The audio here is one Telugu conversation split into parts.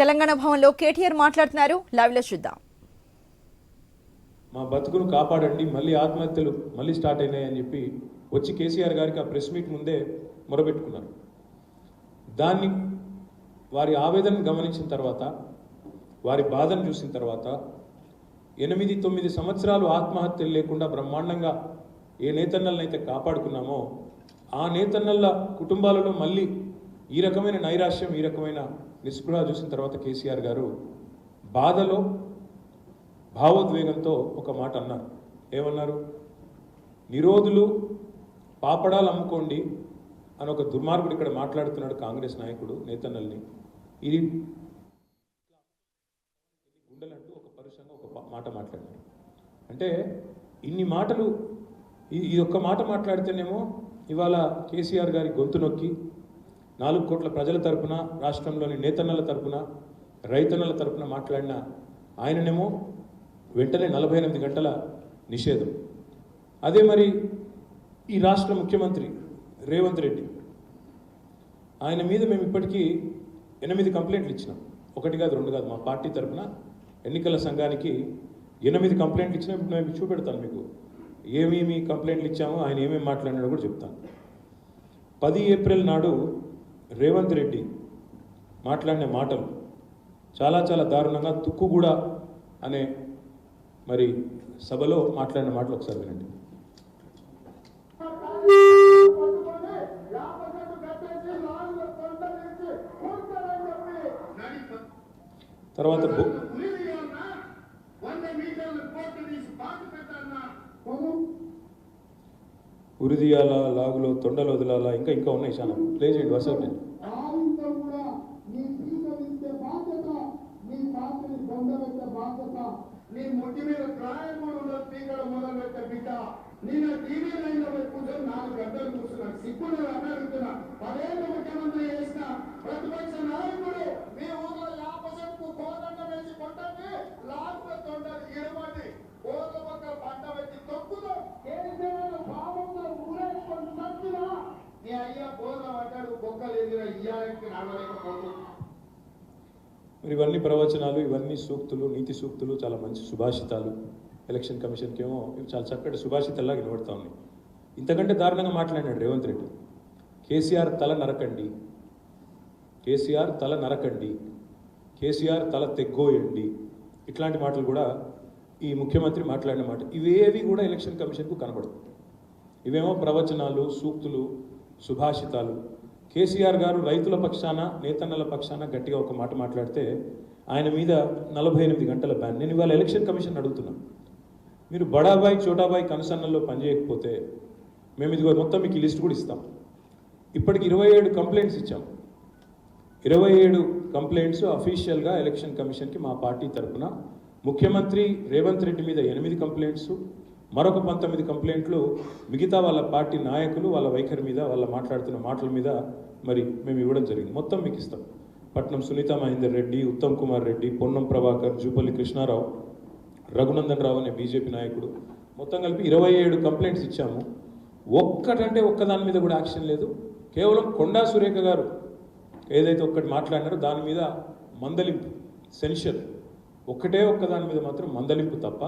తెలంగాణ భవన్లో కేటీఆర్ మాట్లాడుతున్నారు. లైవ్లో చూద్దాం. మా బతుకును కాపాడండి మళ్ళీ ఆత్మహత్యలు మళ్ళీ స్టార్ట్ అయినాయని చెప్పి వచ్చి కేసీఆర్ గారికి ఆ ప్రెస్ మీట్ ముందే మొరబెట్టుకున్నారు దాన్ని వారి ఆవేదనను గమనించిన తర్వాత వారి బాధను చూసిన తర్వాత ఎనిమిది తొమ్మిది సంవత్సరాలు ఆత్మహత్యలు లేకుండా బ్రహ్మాండంగా ఏ నేతన్నలనైతే కాపాడుకున్నామో ఆ నేతన్నల కుటుంబాలలో మళ్ళీ ఈ రకమైన నైరాశ్యం ఈ రకమైన నిస్పృహ చూసిన తర్వాత కేసీఆర్ గారు బాధలో భావోద్వేగంతో ఒక మాట అన్నారు. ఏమన్నారు? నిరోధులు పాపడాలు అమ్ముకోండి అని ఒక దుర్మార్గుడు ఇక్కడ మాట్లాడుతున్నాడు కాంగ్రెస్ నాయకుడు నేతన్నల్ని. ఇది గుండెలంటూ ఒక పరుషంగా ఒక మాట మాట్లాడారు. అంటే ఇన్ని మాటలు ఈ ఈ ఒక్క మాట మాట్లాడితేనేమో ఇవాళ కేసీఆర్ గారి గొంతు నొక్కి నాలుగు కోట్ల ప్రజల తరపున రాష్ట్రంలోని నేతన్నల తరపున రైతన్నల తరపున మాట్లాడిన ఆయననేమో వెంటనే నలభై ఎనిమిది గంటల నిషేధం. అదే మరి ఈ రాష్ట్ర ముఖ్యమంత్రి రేవంత్ రెడ్డి ఆయన మీద మేము ఇప్పటికీ ఎనిమిది కంప్లైంట్లు ఇచ్చినాం. ఒకటి కాదు రెండు కాదు మా పార్టీ తరపున ఎన్నికల సంఘానికి ఎనిమిది కంప్లైంట్లు ఇచ్చినా ఇప్పుడు మేము చూపెడతాను మీకు. ఏమేమి కంప్లైంట్లు ఇచ్చామో ఆయన ఏమేమి మాట్లాడినాడో కూడా చెప్తాను. పది ఏప్రిల్ నాడు రేవంత్ రెడ్డి మాట్లాడిన మాటలు చాలా చాలా దారుణంగా తుక్కుగూడ అనే మరి సభలో మాట్లాడిన మాటలు ఒకసారి వినండి. తర్వాత ఉరిదియాల లాగులో తొండలు వదిలాలా ఇంకా ఇంకా ఉన్నాయి చాలా. ప్లే చేయండి వరుసగా నీ ముట్టి మీద స్పీకర్ బిడ్డ నేను టీవీ లైన్లో కూర్చొని నాలుగు గంటలు అడుగుతున్నా పదేళ్ళు ముఖ్యమంత్రి చేసిన ప్రతిపక్ష నాయకుడు మీ ఊర్లో యాపసెట్టు కోదండ వేసి కొట్టండి లాస్ట్ మరి ఇవన్నీ ప్రవచనాలు ఇవన్నీ సూక్తులు నీతి సూక్తులు చాలా మంచి సుభాషితాలు. ఎలక్షన్ కమిషన్కి ఏమో ఇవి చాలా చక్కటి సుభాషితల్లాగా వినబడతా ఉన్నాయి. ఇంతకంటే దారుణంగా మాట్లాడినాడు రేవంత్ రెడ్డి. కేసీఆర్ తల నరకండి. కేసీఆర్ తల నరకండి. కేసీఆర్ తల తెగ్గోయండి. ఇట్లాంటి మాటలు కూడా ఈ ముఖ్యమంత్రి మాట్లాడిన మాట. ఇవేవి కూడా ఎలక్షన్ కమిషన్కు కనబడదు ఇవేమో ప్రవచనాలు సూక్తులు సుభాషితాలు. కేసీఆర్ గారు రైతుల పక్షాన నేతన్నల పక్షాన గట్టిగా ఒక మాట మాట్లాడితే ఆయన మీద నలభై ఎనిమిది గంటల బ్యాన్ నేను ఇవాళ ఎలక్షన్ కమిషన్ అడుగుతున్నాను మీరు బడాబాయ్ చోటాబాయ్ కనుసన్నల్లో పనిచేయకపోతే మేము ఇదిగో మొత్తం మీకు లిస్ట్ కూడా ఇస్తాం. ఇప్పటికి ఇరవై ఏడు కంప్లైంట్స్ ఇచ్చాం. ఇరవై ఏడు కంప్లైంట్స్ అఫీషియల్గా ఎలక్షన్ కమిషన్కి మా పార్టీ తరపున ముఖ్యమంత్రి రేవంత్ రెడ్డి మీద ఎనిమిది కంప్లైంట్స్ మరొక పంతొమ్మిది కంప్లైంట్లు మిగతా వాళ్ళ పార్టీ నాయకులు వాళ్ళ వైఖరి మీద వాళ్ళ మాట్లాడుతున్న మాటల మీద మరి మేము ఇవ్వడం జరిగింది. మొత్తం మీకు ఇస్తాం. పట్నం సునీత మహేందర్ రెడ్డి ఉత్తమ్ కుమార్ రెడ్డి పొన్నం ప్రభాకర్ జూపల్లి కృష్ణారావు రఘునందన్ రావు అనే బీజేపీ నాయకుడు. మొత్తం కలిపి ఇరవై ఏడు కంప్లైంట్స్ ఇచ్చాము. ఒక్కటంటే ఒక్క దాని మీద కూడా యాక్షన్ లేదు. కేవలం కొండా సురేఖ గారు ఏదైతే ఒక్కటి మాట్లాడినారో దాని మీద మందలింపు సెన్షన్. ఒక్కటే ఒక్క దాని మీద మాత్రం మందలింపు తప్ప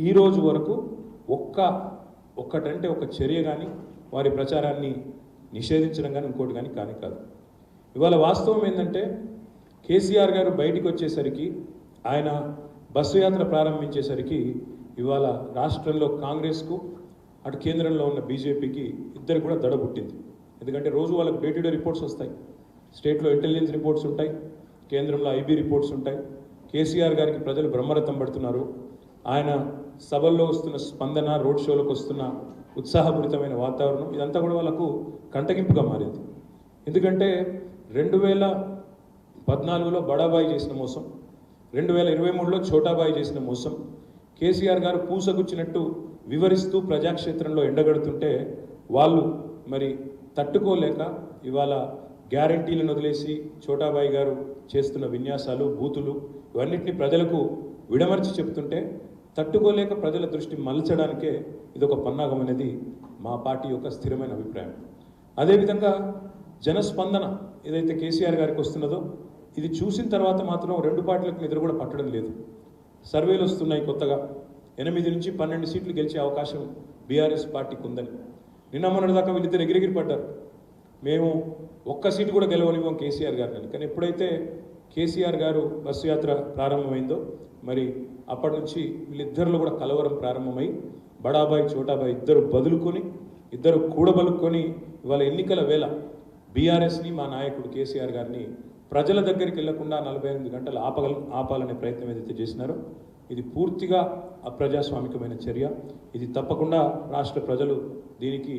ఈ రోజు వరకు ఒక్క ఒక్కటంటే ఒక చర్య కానీ వారి ప్రచారాన్ని నిషేధించడం కానీ ఇంకోటి కానీ కానీ కాదు. ఇవాళ వాస్తవం ఏంటంటే కేసీఆర్ గారు బయటికి వచ్చేసరికి ఆయన బస్సు యాత్ర ప్రారంభించేసరికి ఇవాళ రాష్ట్రంలో కాంగ్రెస్కు అటు కేంద్రంలో ఉన్న బీజేపీకి ఇద్దరు కూడా దడ పుట్టింది. ఎందుకంటే రోజు వాళ్ళకి డే టు డే రిపోర్ట్స్ వస్తాయి. స్టేట్లో ఇంటెలిజెన్స్ రిపోర్ట్స్ ఉంటాయి కేంద్రంలో ఐబీ రిపోర్ట్స్ ఉంటాయి. కేసీఆర్ గారికి ప్రజలు బ్రహ్మరథం పడుతున్నారు. ఆయన సభల్లో వస్తున్న స్పందన రోడ్ షోలకు వస్తున్న ఉత్సాహపూరితమైన వాతావరణం ఇదంతా కూడా వాళ్ళకు కంటగింపుగా మారింది. ఎందుకంటే రెండు వేల పద్నాలుగులో బడాబాయి చేసిన మోసం రెండు వేల ఇరవై మూడులో ఛోటాబాయి చేసిన మోసం కేసీఆర్ గారు పూసగుచ్చినట్టు వివరిస్తూ ప్రజాక్షేత్రంలో ఎండగడుతుంటే వాళ్ళు మరి తట్టుకోలేక ఇవాళ గ్యారంటీలను వదిలేసి ఛోటాబాయి గారు చేస్తున్న విన్యాసాలు బూతులు ఇవన్నిటిని ప్రజలకు విడమర్చి చెప్తుంటే తట్టుకోలేక ప్రజల దృష్టి మలచడానికే ఇదొక పన్నాగం అనేది మా పార్టీ యొక్క స్థిరమైన అభిప్రాయం. అదేవిధంగా జనస్పందన ఏదైతే కేసీఆర్ గారికి వస్తున్నదో ఇది చూసిన తర్వాత మాత్రం రెండు పార్టీలకు నిద్ర కూడా పట్టడం లేదు. సర్వేలు వస్తున్నాయి కొత్తగా. ఎనిమిది నుంచి పన్నెండు సీట్లు గెలిచే అవకాశం బీఆర్ఎస్ పార్టీకి ఉందని. నిన్న మొన్నటి దాకా వీళ్ళిద్దరు ఎగిరెగిరి పడ్డారు. మేము ఒక్క సీటు కూడా గెలవనివ్వం కేసీఆర్ గారిని. కానీ ఎప్పుడైతే కేసీఆర్ గారు బస్సు యాత్ర ప్రారంభమైందో మరి అప్పటి నుంచి వీళ్ళిద్దరిలో కూడా కలవరం ప్రారంభమై బడాబాయి చోటాబాయి ఇద్దరు బదులుకొని ఇద్దరు కూడబలుకొని ఇవాళ ఎన్నికల వేళ బీఆర్ఎస్ని మా నాయకుడు కేసీఆర్ గారిని ప్రజల దగ్గరికి వెళ్ళకుండా నలభై ఎనిమిది గంటలు ఆపగల ఆపాలనే ప్రయత్నం ఏదైతే చేసినారో ఇది పూర్తిగా అప్రజాస్వామికమైన చర్య. ఇది తప్పకుండా రాష్ట్ర ప్రజలు దీనికి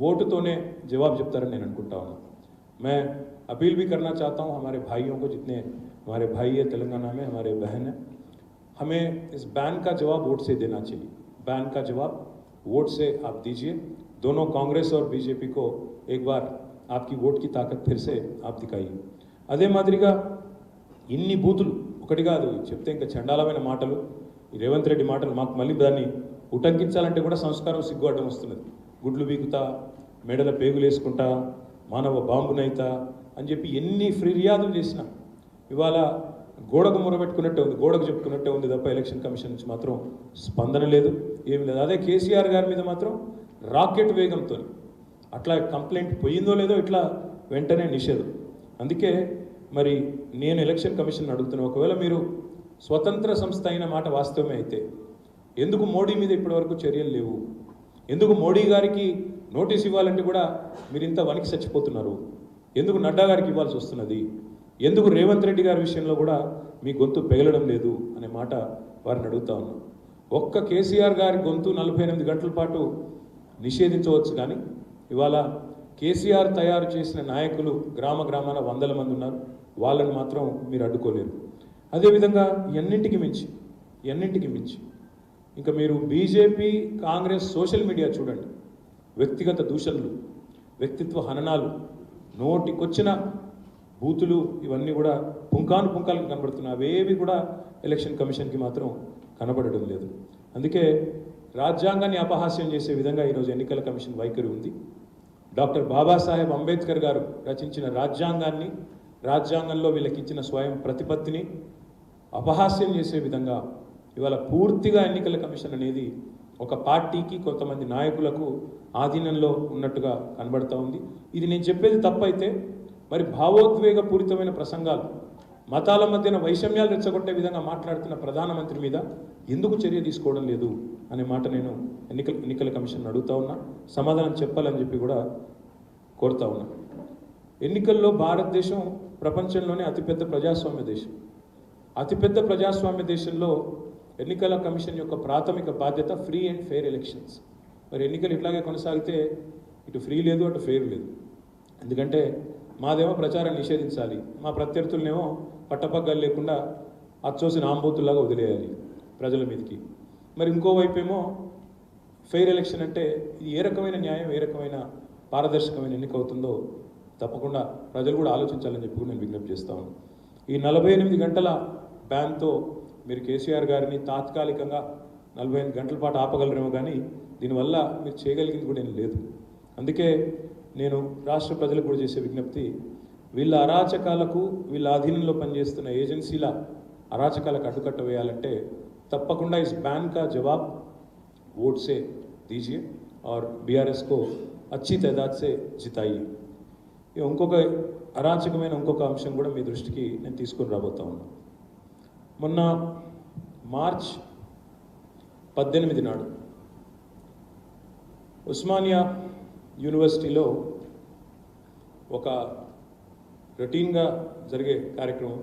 ఓటుతోనే జవాబు చెప్తారని నేను అనుకుంటా ఉన్నాను మే अपील भी करना चाहता हूँ हमारे भाइयों को जितने हमारे भाई है तेलंगाना में हमारे बहन हैं हमें इस बैन का जवाब वोट से देना चाहिए बैन का जवाब वोट से आप दीजिए दोनों कांग्रेस और बीजेपी को एक बार आपकी वोट की ताकत फिर से आप दिखाइए అదే మాదిరిగా ఇన్ని బూతులు ఒకటి కాదు చెప్తే ఇంకా చండాలమైన మాటలు ఈ రేవంత్ రెడ్డి మాటలు మాకు మళ్ళీ దాన్ని ఉటంకించాలంటే కూడా సంస్కారం సిగ్గు అడ్డం వస్తున్నది గుడ్లు బీకుతా మెడల పేగులు వేసుకుంటా మానవ బాంబునైతా అని చెప్పి ఎన్ని ఫిర్యాదులు చేసినా ఇవాళ గోడకు మొరబెట్టుకున్నట్టే ఉంది గోడకు చెప్పుకున్నట్టే ఉంది తప్ప ఎలక్షన్ కమిషన్ నుంచి మాత్రం స్పందన లేదు ఏమి లేదు. అదే కేసీఆర్ గారి మీద మాత్రం రాకెట్ వేగంతో అట్లా కంప్లైంట్ పోయిందో లేదో ఇట్లా వెంటనే నిషేధం. అందుకే మరి నేను ఎలక్షన్ కమిషన్ అడుగుతున్నా ఒకవేళ మీరు స్వతంత్ర సంస్థ అయిన మాట వాస్తవమే అయితే ఎందుకు మోడీ మీద ఇప్పటివరకు చర్యలు లేవు? ఎందుకు మోడీ గారికి నోటీస్ ఇవ్వాలంటే కూడా మీరు ఇంత వనికి చచ్చిపోతున్నారు? ఎందుకు నడ్డా గారికి ఇవ్వాల్సి వస్తున్నది? ఎందుకు రేవంత్ రెడ్డి గారి విషయంలో కూడా మీ గొంతు పెగలడం లేదు అనే మాట వారిని అడుగుతా ఉన్నాం. ఒక్క కేసీఆర్ గారి గొంతు నలభై ఎనిమిది గంటల పాటు నిషేధించవచ్చు కానీ ఇవాళ కేసీఆర్ తయారు చేసిన నాయకులు గ్రామ గ్రామాల వందల మంది ఉన్నారు. వాళ్ళని మాత్రం మీరు అడ్డుకోలేరు. అదేవిధంగా ఎన్నింటికి మించి ఎన్నింటికి మించి ఇంకా మీరు బీజేపీ కాంగ్రెస్ సోషల్ మీడియా చూడండి. వ్యక్తిగత దూషణలు వ్యక్తిత్వ హననాలు నోటికొచ్చిన బూతులు ఇవన్నీ కూడా పుంకాను పుంకాలకు కనబడుతున్నాయి అవేవి కూడా ఎలక్షన్ కమిషన్కి మాత్రం కనబడడం లేదు. అందుకే రాజ్యాంగాన్ని అపహాస్యం చేసే విధంగా ఈరోజు ఎన్నికల కమిషన్ వైఖరి ఉంది. డాక్టర్ బాబాసాహెబ్ అంబేద్కర్ గారు రచించిన రాజ్యాంగాన్ని రాజ్యాంగంలో వీళ్ళకి ఇచ్చిన స్వయం ప్రతిపత్తిని అపహాస్యం చేసే విధంగా ఇవాళ పూర్తిగా ఎన్నికల కమిషన్ అనేది ఒక పార్టీకి కొంతమంది నాయకులకు ఆధీనంలో ఉన్నట్టుగా కనబడతా ఉంది. ఇది నేను చెప్పేది తప్పైతే మరి భావోద్వేగపూరితమైన ప్రసంగాలు మతాల మధ్యన వైషమ్యాలు రెచ్చగొట్టే విధంగా మాట్లాడుతున్న ప్రధానమంత్రి మీద ఎందుకు చర్య తీసుకోవడం లేదు అనే మాట నేను ఎన్నికల ఎన్నికల కమిషన్ అడుగుతా ఉన్నా సమాధానం చెప్పాలని చెప్పి కూడా కోరుతా ఉన్నా. ఎన్నికల్లో భారతదేశం ప్రపంచంలోనే అతిపెద్ద ప్రజాస్వామ్య దేశం. అతిపెద్ద ప్రజాస్వామ్య దేశంలో ఎన్నికల కమిషన్ యొక్క ప్రాథమిక బాధ్యత ఫ్రీ అండ్ ఫెయిర్ ఎలక్షన్స్ మరి ఎన్నికలు ఇట్లాగే కొనసాగితే ఇటు ఫ్రీ లేదు అటు ఫెయిర్ లేదు. ఎందుకంటే మాదేమో ప్రచారం నిషేధించాలి. మా ప్రత్యర్థులనేమో పట్టపగ్గాలు లేకుండా అచ్చోసిన ఆంబోతుల్లాగా వదిలేయాలి ప్రజల మీదకి. మరి ఇంకోవైపు ఏమో ఫెయిర్ ఎలక్షన్ అంటే ఇది ఏ రకమైన న్యాయం ఏ రకమైన పారదర్శకమైన ఎన్నిక అవుతుందో తప్పకుండా ప్రజలు కూడా ఆలోచించాలని చెప్పి నేను విజ్ఞప్తి చేస్తాను ఈ నలభై ఎనిమిది గంటల బ్యాన్తో మీరు కేసీఆర్ గారిని తాత్కాలికంగా నలభై ఐదు గంటల పాటు ఆపగలరేమో కానీ దీనివల్ల మీరు చేయగలిగింది కూడా ఏం లేదు. అందుకే నేను రాష్ట్ర ప్రజలకు కూడా చేసే విజ్ఞప్తి వీళ్ళ అరాచకాలకు వీళ్ళ ఆధీనంలో పనిచేస్తున్న ఏజెన్సీల అరాచకాలకు అడ్డుకట్ట వేయాలంటే తప్పకుండా ఇస్ బ్యాన్ కా జవాబ్ ఓట్సే దీజియే ఆర్ బీఆర్ఎస్కో అచ్చి తెదాద్ జితాయి ఇంకొక అరాచకమైన ఇంకొక అంశం కూడా మీ దృష్టికి నేను తీసుకొని రాబోతా ఉన్నాను మొన్న మార్చ్ పద్దెనిమిది నాడు ఉస్మానియా యూనివర్సిటీలో ఒక రొటీన్గా జరిగే కార్యక్రమం